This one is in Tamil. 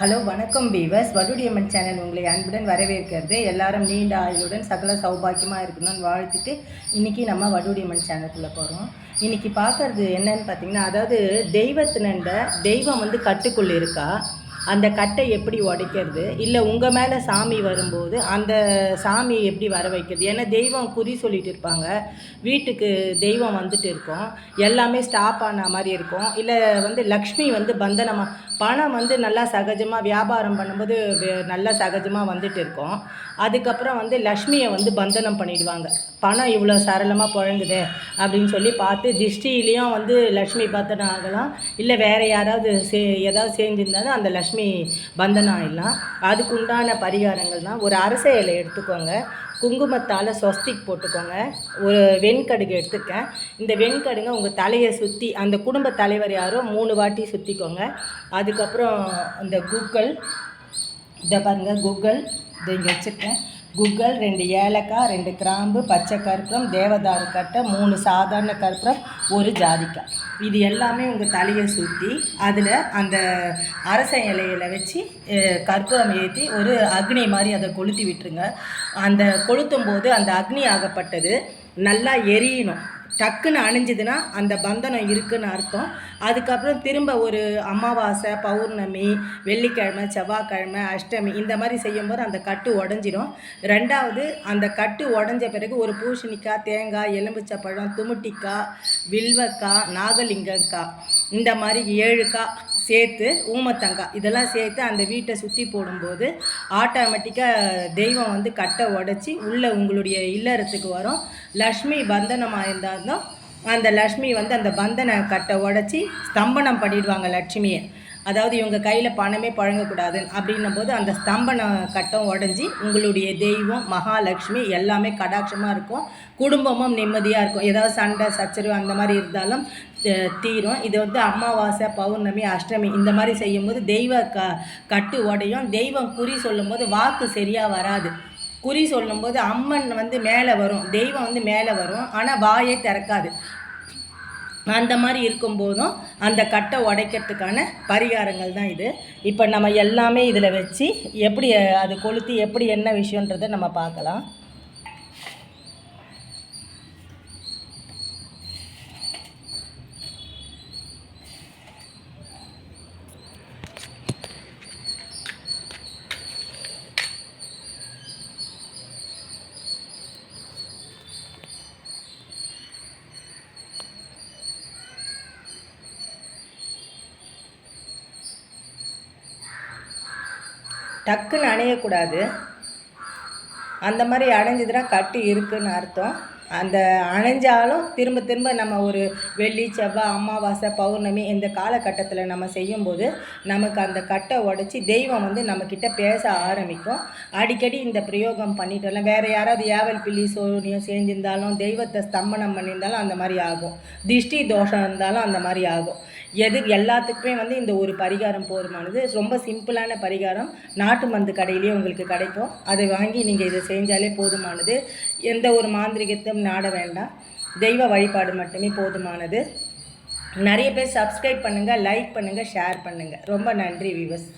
ஹலோ வணக்கம் பீவர்ஸ் வடுடியம்மன் சேனல் உங்களை அன்புடன் வரவேற்கிறது. எல்லாரும் நீண்ட ஆயுளுடன் சகல சௌபாக்கியமாக இருக்கணும்னு வாழ்த்துட்டு இன்றைக்கி நம்ம வடுடியம்மன் சேனலுக்குள்ளே போகிறோம் இன்றைக்கி பார்க்கறது என்னன்னு பார்த்தீங்கன்னா அதாவது தெய்வத்தினண்ட தெய்வம் வந்து கட்டுக்குள் இருக்கா? அந்த கட்டை எப்படி உடைக்கிறது? இல்லை உங்கள் மேலே சாமி வரும்போது அந்த சாமியை எப்படி வர வைக்கிறது? ஏன்னா தெய்வம் குறி சொல்லிட்டு இருப்பாங்க. வீட்டுக்கு தெய்வம் வந்துட்டு இருக்கும். எல்லாமே ஸ்டாப் ஆன மாதிரி இருக்கும். இல்லை வந்து லக்ஷ்மி வந்து பந்தனமாக பணம் வந்து நல்லா சகஜமாக வியாபாரம் பண்ணும்போது நல்லா சகஜமாக வந்துட்டு இருக்கும். அதுக்கப்புறம் வந்து லக்ஷ்மியை வந்து பந்தனம் பண்ணிடுவாங்க. பணம் இவ்வளோ சரளமாக புழங்குது அப்படின்னு சொல்லி பார்த்து திஷ்டியிலையும் வந்து லக்ஷ்மி பந்தனம் ஆகலாம். இல்லை வேறு யாராவது சே ஏதாவது செஞ்சிருந்தாலும் அந்த லக்ஷ்மி பந்தனம் ஆகிடலாம் அதுக்கு உண்டான பரிகாரங்கள் தான் ஒரு அரச இலை எடுத்துக்கோங்க. குங்குமத்தால் ஸ்வஸ்திக் போட்டுக்கோங்க. ஒரு வெண்கடுகு எடுத்துக்கேன் இந்த வெண்கடுங்க உங்கள் தலையை சுற்றி அந்த குடும்ப தலைவர் யாரோ மூணு வாட்டி சுற்றிக்கோங்க அதுக்கப்புறம் இந்த குக்கல் இதை பாருங்கள் குக்கல் இதை இங்கே வச்சுருக்கேன். குக்கல் ரெண்டு ஏலக்காய் ரெண்டு கிராம்பு பச்சை கற்பூரம் தேவதாரு கட்டை மூணு சாதாரண கற்பூரம் ஒரு ஜாதிக்காய். இது எல்லாமே உங்கள் தலையை சுற்றி அதில் அந்த அரச இலையில வச்சு கற்பூரம் ஏற்றி ஒரு அக்னி மாதிரி அதை கொளுத்தி விட்டுருங்க. அந்த கொளுத்தும் போது அந்த அக்னி ஆகப்பட்டது நல்லா எரியணும். டக்குன்னு அணிஞ்சுதுன்னா அந்த பந்தனம் இருக்குன்னு அர்த்தம். அதுக்கப்புறம் திரும்ப ஒரு அமாவாசை பௌர்ணமி வெள்ளிக்கிழமை செவ்வாய்க்கிழமை அஷ்டமி இந்த மாதிரி செய்யும்போது அந்த கட்டு உடஞ்சிரும் ரெண்டாவது அந்த கட்டு உடஞ்ச பிறகு ஒரு பூசணிக்காய் தேங்காய் எலும்பிச்சப்பழம் துமுட்டிக்காய் வில்வக்காய் நாகலிங்கக்காய் இந்த மாதிரி ஏழுக்காய் சேர்த்து ஊமத்தங்காய் இதெல்லாம் சேர்த்து அந்த வீட்டை சுற்றி போடும்போது ஆட்டோமேட்டிக்காக தெய்வம் வந்து கட்டை உடச்சி உள்ளே உங்களுடைய இல்லறத்துக்கு வரும். லக்ஷ்மி பந்தனமாக இருந்தாலும் அந்த லக்ஷ்மி வந்து அந்த பந்தனை கட்டை உடச்சி ஸ்தம்பனம் பண்ணிடுவாங்க லட்சுமியை அதாவது இவங்க கையில் பணமே பழங்கக்கூடாது அப்படின்னும் போது அந்த ஸ்தம்பன கட்டம் உடஞ்சி உங்களுடைய தெய்வம் மகாலட்சுமி எல்லாமே கடாட்சமாக இருக்கும். குடும்பமும் நிம்மதியாக இருக்கும். ஏதாவது சண்டை சச்சரவு அந்த மாதிரி இருந்தாலும் தீரும். இது வந்து அமாவாசை பௌர்ணமி அஷ்டமி இந்த மாதிரி செய்யும்போது தெய்வ க கட்டு உடையும். தெய்வம் குறி சொல்லும்போது வாக்கு சரியாக வராது. குறி சொல்லும்போது அம்மன் வந்து மேலே வரும். தெய்வம் வந்து மேலே வரும். ஆனால் வாயே திறக்காது. அந்த மாதிரி இருக்கும்போதும் அந்த கட்டை உடைக்கிறதுக்கான பரிகாரங்கள் தான் இது. இப்போ நம்ம எல்லாமே இதில் வச்சு எப்படி அது கொளுத்தி எப்படி என்ன விஷயன்றதை நம்ம பார்க்கலாம். டக்குன்னு அணையக்கூடாது. அந்த மாதிரி அணைஞ்சதுன்னா கட்டு இருக்குன்னு அர்த்தம். அந்த அணைஞ்சாலும் திரும்ப திரும்ப நம்ம ஒரு வெள்ளி செவ்வாய் அமாவாசை பௌர்ணமி இந்த காலகட்டத்தில் நம்ம செய்யும்போது நமக்கு அந்த கட்டை உடச்சி தெய்வம் வந்து நம்மக்கிட்ட பேச ஆரம்பிக்கும். அடிக்கடி இந்த பிரயோகம் பண்ணிட்டோம்ல வேறு யாராவது ஏவல் பிள்ளி சோனியம் செஞ்சிருந்தாலும் தெய்வத்தை ஸ்தம்பனம் பண்ணியிருந்தாலும் அந்த மாதிரி ஆகும். திஷ்டி தோஷம் இருந்தாலும் அந்த மாதிரி ஆகும். எது எல்லாத்துக்குமே வந்து இந்த ஒரு பரிகாரம் போதுமானது. ரொம்ப சிம்பிளான பரிகாரம். நாட்டு மருந்து கடையிலேயே உங்களுக்கு கிடைக்கும். அதை வாங்கி நீங்கள் இதை செஞ்சாலே போதுமானது. எந்த ஒரு மாந்திரிகத்தையும் நாட வேண்டாம். தெய்வ வழிபாடு மட்டுமே போதுமானது. நிறைய பேர் சப்ஸ்கிரைப் பண்ணுங்கள் லைக் பண்ணுங்கள் ஷேர் பண்ணுங்கள் ரொம்ப நன்றி விவஸ்